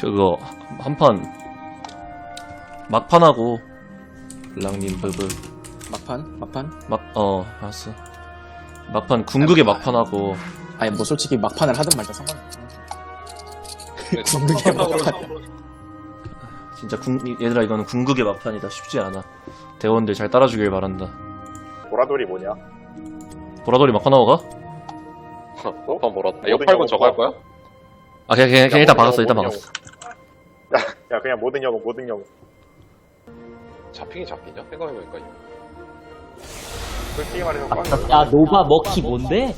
그거 한판 막판하고 랑님 브브 막판? 막판? 막 어 알았어 막판 궁극의 막판하고 아니 뭐 솔직히 막판을 하든 말든 상관없어 네, 궁극의 막판 진짜 궁 얘들아 이거는 궁극의 막판이다 쉽지 않아 대원들 잘 따라주길 바란다 보라돌이 뭐냐? 보라돌이 막판 하고 가? 어? 뭐라? 아, 역팔군 저거 할 거야? 아 그냥 그냥, 그냥 일단 박았어 일단 박았어. 야, 야 그냥 모든 영웅 모든 영웅. 잡히긴 잡히냐? 생각해보니까 솔직히 말해서 꽝 야. 노바 먹기 뭔데?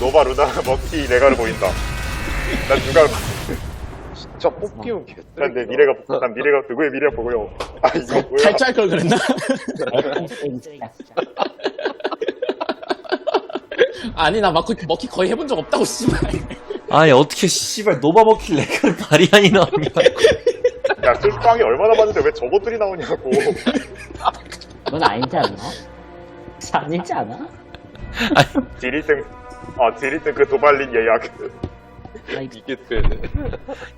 노바 루나 먹기 레가를 보인다. 난 누가 진짜 뽑기면 개난내 미래가 난 미래가 누구의 미래가 보고요 아 이거 뭐야? 탈주할 걸 그랬나? 아니 나 먹기, 먹기 거의 해본 적 없다고 씨발 아니 어떻게 씨발 노바 먹힐 레가를 바리안이 나오냐 야 술빵이 얼마나 많은데 왜 저것들이 나오냐고. 그건 아니지 않나? 아니지 않아? 딜 1등 아딜 1등 그 도발린 예약 아이, 이게 되네.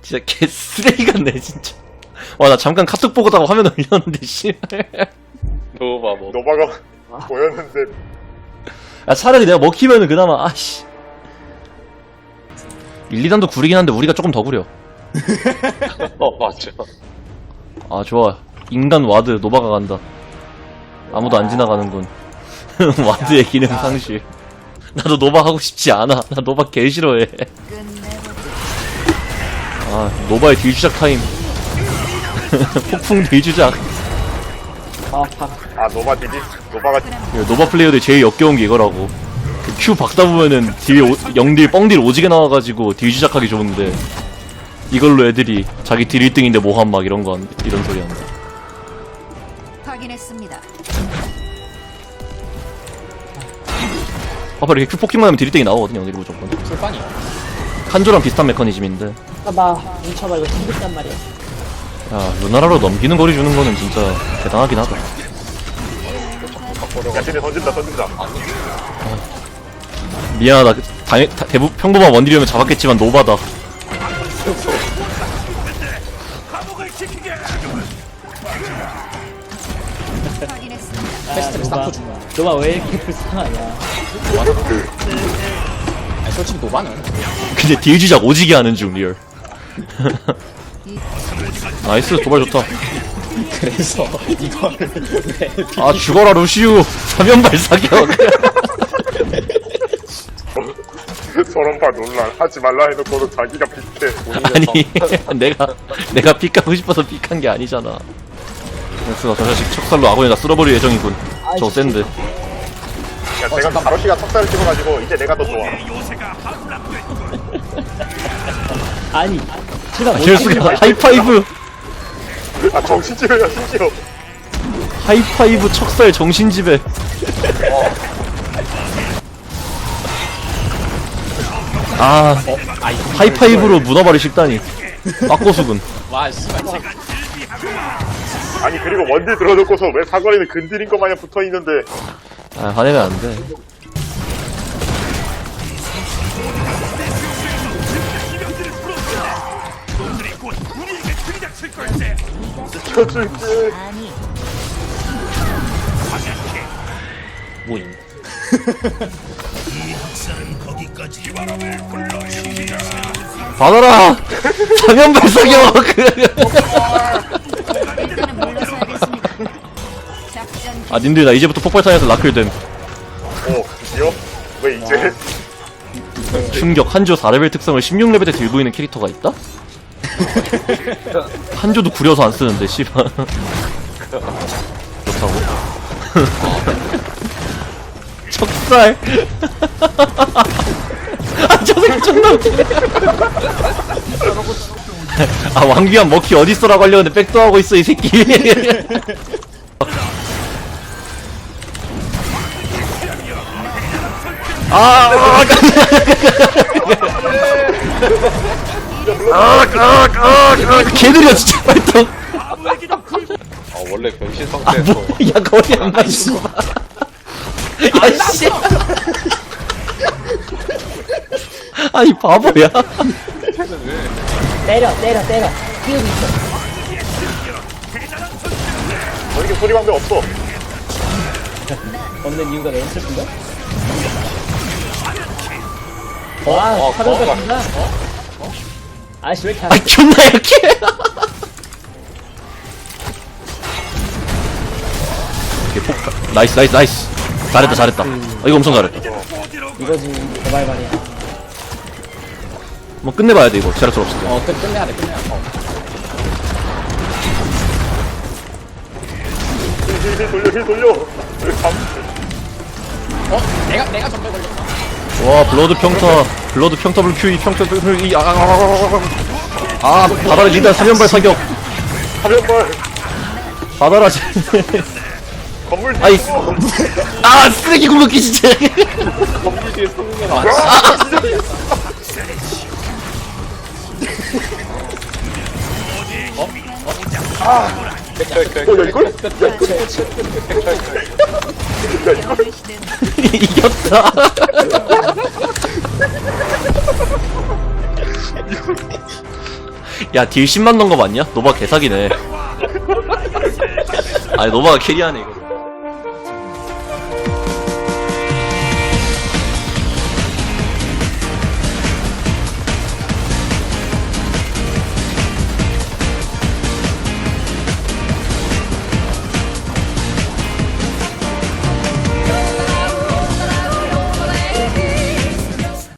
진짜 개 쓰레기 같네 진짜. 와 나 잠깐 카톡 보고다가 화면 올렸는데 씨발. 노바 뭐 노바가 보였는데. 야 차라리 내가 먹히면은 그나마 아씨 1, 2단도 구리긴 한데 우리가 조금 더 구려. 어 맞죠 아 좋아. 인간 와드 노바가 간다. 아무도 안 지나가는군. 와드의 기능 상실. 나도 노바 하고 싶지 않아. 나 노바 개 싫어해. 아 노바의 딜주작 타임. 폭풍 딜주작. 아, 박, 아 노바 딜이? 노바가 노바 플레이어들 제일 역겨운 게 이거라고 그 Q 박다 보면은 딜 오, 0딜 뻥딜 오지게 나와가지고 딜 주작하기 좋은데 이걸로 애들이 자기 딜 1등인데 뭐함 막 이런 거 한- 이런 소리 한다 확인했습니다. 아빠 이렇게 Q 포킹만 하면 딜 1등이 나오거든요 오늘 무조건 술빵이야 한조랑 비슷한 메커니즘인데 봐봐. 뭉쳐봐, 이거 힘들단 말이야. 야 루나라로 넘기는 거리 주는 거는 진짜 대단하긴 하다 야 쟤네 던진다 던진다 미안하다. 당, 다, 대부, 평범한 원딜이면 잡았겠지만 노바다. 패스트를 왜 이렇게 불쌍하냐? 아니 솔직히 노바는. 근데 딜 주작 오지게 하는 중 리얼. 나이스 도발 좋다. 그래서 이거를 왜 아 죽어라 루시우. 사면발 사격 서른파 논란. 하지 말라 해놓고도 자기가 비슷해 아니 내가 내가 픽 하고 싶어서 픽한 게 아니잖아. 넥스가 저 자식 척살로 아군에다 쓸어버릴 예정이군. 저거 센데. 야 제가 가로시가 턱살을 찍어가지고 이제 내가 더 좋아. 아니, 제가 아, 뭐 힐수가 하이파이브. 아 정신지효야 심지어. 하이파이브 척살 정신지배 아 하이파이브로 문어발이 식다니 빡고수군. 와 씨발 아니 그리고 원딜 들어놓고서 왜 사거리는 근딜인 것 마냥 붙어있는데. 아 화내면 안돼. 지켜줄게. 모임 받아라 사면 발 사격 일단은 물러서야겠습니다. 작전 아 님들 나 이제부터 폭발탄에서 라클됨 오 드디어? 왜 이제? 충격 한조 4레벨 특성을 16레벨 때 들고 있는 캐릭터가 있다? 한조도 구려서 안 쓰는데 씨발 좋다고 척살 아 저 새끼 존나 아 왕귀한 먹기 어딨어라고 하려는데 백도 하고 있어 이 새끼 아, 아, 아, 아, 아, 아, 개들이야 진짜 발톱. 아 원래 변신 아, 상태에서 뭐, 야 거리 안 마. 야 씨. 아이 바보야. 때려, 때려, 때려. 뛰어도 있어. 너 이렇게 소리 방법 없어. 없는 이유가 너무 슬픈가? 와, 어, 카드가 어, 간다. 아씨, 왜 이렇게 안아 존나 이렇게 오케이 폭 나이스 나이스 나이스 잘했다 잘했다 아, 이거 엄청 잘했다 이거지, 제발 말이야. 뭐 끝내봐야 돼 이거 제라툴 없을 때 어, 끝, 끝내야 돼, 끝내야 돼. 어. 힐, 힐 돌려, 힐 돌려. 감. 어? 내가, 내가 전멸 걸렸어. 와 블러드 평타 블러드 평타 불큐이 평타 불큐이 아아 아, 바다를 리다 3연발 사격 화면발. 바다라 건물 뒤에 아이. 있어. 아 쓰레기 궁극기 진짜 건물 뒤에 쏘는 거 어, 야, 이걸? 이겼다 야딜 10만 넣은 거 맞냐? 노바 개사기네 아니 노바가 캐리하네 이거